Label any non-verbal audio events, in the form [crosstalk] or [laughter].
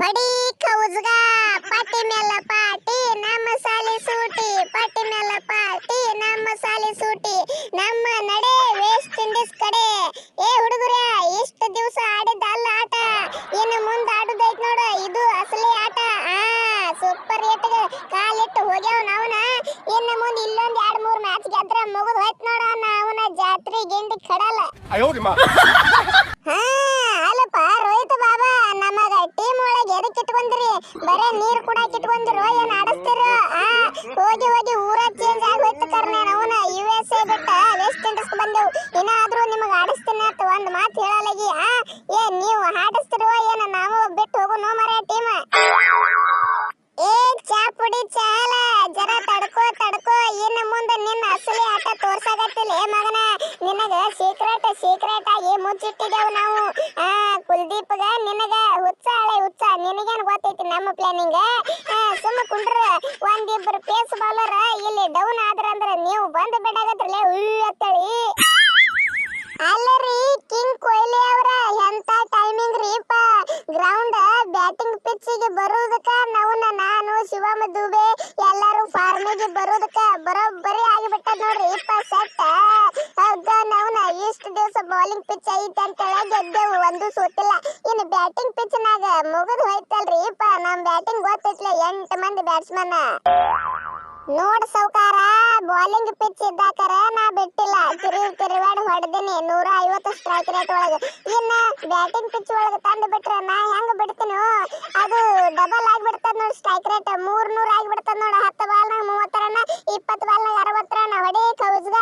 ಹೊಡಿ ಕೌಜ್ಗ ಪಟ್ಟಿ ಮೇಲ ಪಾಟಿ ನಮ್ಮ ಸಾಲಿ ಸೂಟಿ. ಪಟ್ಟಿ ಮೇಲ ಪಾಟಿ ನಮ್ಮ ಸಾಲಿ ಸೂಟಿ. ನಮ್ಮ ನಡೆ ವೇಸ್ಟ್ ಇಂಡೀಸ್ ಕಡೆ. ಏ ಹುಡುಗರ ಎಷ್ಟು ದಿವಸ ಆಡಿದ್ದ ಅಲ್ಲ ಆಟ? ಇನ್ನು ಮುಂದೆ ಆಡುದೈತ್ ನೋಡು ಇದು ಅಸಲಿ ಆಟ. ಆ ಸೂಪರ್ ಏಟ್ಗೆ ಕಾಲಿಟ್ಟು ಹೋಗ್ಯಾವ ನಾವನ. ಇನ್ನು ಮುಂದೆ ಇಲ್ಲೊಂದ್ ಎರಡು ಮೂರು ಮ್ಯಾಚ್ ಗೆದ್ರ ಮುಗಿದ್ ಹೋಯ್ತ್ ನೋಡ ನಾವನ ಜಾತ್ರೆ ಗಿಂಡಿ ಕಡಲ್ಲ [laughs] ಇಟ್ಕೊಂಡ್ರಿ ಬರೇ ನೀರ್ ಕುಡಾಕ್ ಇಟ್ಕೊಂಡ್ರು ಏನ್ ಆಡಸ್ತಿರ? ಹೋಗಿ ಹೋಗಿ ಊರ ಚೇಂಜ್ ಆಗಿ ಹೋಯ್ತು ಕರ್ನೆ ಅವನ ಯು ಎಸ್ ಎ ಬಿಟ್ಟ ವೆಸ್ಟ್ ಇಂಡೀಸ್ ಬಂದೆವು. ಇನ್ನಾದ್ರೂ ನಿಮಗ ಆಡಿಸ್ತೀನಿ ಅಂತ ಒಂದ್ ಮಾತು ಹೇಳಲಾಗಿ ಏ, ನೀವು ಆಡಿಸ್ತಿರೋ, ಏನ ನಾವು ಬಿಟ್ಟು ನೋ ಮರ ಟೀಮ್ ಏ, ಚಾ ಪುಡಿ, ಚಾಲ, ಜರ ತಡ್ಕೋ ತಡ್ಕೋ, ಇನ್ನ ಮುಂದೆ ನಿನ್ನ ಅಸಲಿ ಆಟ ತೋರ್ಸಾಗತ್ತಿಲ್ಲ ಏ, ಮಗನ, ನಿನಗ ಸೀಕ್ರೆಟ್ ಸೀಕ್ರೆಟ್ ಆಗಿ ಮುಚ್ಚಿಟ್ಟಿದ್ದೇವು ನಾವು. ಆ, ಕುಲ್ದೀಪ್ಗ ನಿನಗ ಹುಚ್ಚ ನಿನಗೇನ್ ಗೊತ್ತೈತಿ ನಮ್ಮ ಪ್ಲಾನಿಂಗ್ ಸುಮ್ಮ ಕುಂಡ್ರ ಒಂದಿಬ್ಬರು ಪೇಸ್ ಬೌಲರ್ ಇಲ್ಲಿ ಡೌನ್ ಆದ್ರಂದ್ರ ನೀವು ಬಂದ್ ಬಿಡಾಗತ್ರಲೆ ಉಳ್ಳತ್ತಳಿ ಅಲ್ಲರಿ ಕಿಂಗ್ ಕೊಹ್ಲಿ ಅವರ ಎಂತ ಟೈಮಿಂಗ್ ರೀಪ ಗ್ರೌಂಡ್ ಬ್ಯಾಟಿಂಗ್ ಪಿಚ್ಗೆ ಬರೋದಕ್ಕ ನವನ ನಾನು, ಶಿವಮ್ಮ, ದುಬೆ ಎಲ್ಲರೂ ಫಾರ್ಮಿಗೆ ಬರೋದಕ್ಕ ಬರೋಬ್ಬರಿ ಆಗಿಬಿಟ್ಟ ನೋಡ್ರಿ ಇಪ್ಪ ಸೆಟ್ ಹೌದ ನವನ ಇಷ್ಟು ದಿವಸ ಬೌಲಿಂಗ್ ಪಿಚ್ ಐತೆ ಅಂತ ಹೇಳಿ ಗೆದ್ದೆವು, ಒಂದು ಸೋತಿಲ್ಲ ಇನ್ನು ಬ್ಯಾಟಿಂಗ್ ಪಿಚ್ ಮುಗಿದು ಹೋಯ್ತಲ್ರಿ, ಇಪ್ಪ. ನಮ್ ಬ್ಯಾಟಿಂಗ್ ಗೊತ್ತಿಲ್ಲ ಎಂಟು ಮಂದಿ ಬ್ಯಾಟ್ಸ್ಮನ್ ನೋಡ್ ಸೌಕಾರ ಬೌಲಿಂಗ್ ಪಿಚ್ ಇದ್ದಾಕರ ನಾ ಬಿಟ್ಟಿಲ್ಲ. ತಿರುವಿ ತಿರುವಾಡಿ ಹೊಡೆದಿನಿ. ನೂರ ಐವತ್ತು ಸ್ಟ್ರೈಕ್ ರೇಟ್ ಒಳಗೆ. ಇನ್ನ ಬ್ಯಾಟಿಂಗ್ ಪಿಚ್ ಒಳಗೆ ತಂದು ಬಿಟ್ರೆ ನಾ ಹೆಂಗ್ ಬಿಡ್ತೀನಿ? ಅದು ಡಬಲ್ ಆಗಿಬಿಡ್ತದ ನೋಡಿ ಸ್ಟ್ರೈಕ್ ರೇಟ್ ಮೂರ್ ನೂರ ಆಗಿಬಿಡ್ತದ ನೋಡಿ ಹತ್ತು ಬಾಲ್ನಾಗ ಮೂವತ್ತು ರನ್ ಇಪ್ಪತ್ತು ಬಾಲ್ನಾಗ ಅರವತ್ತು ರನ್ ಹೊಡಿ ಕೌಜ್ಗ.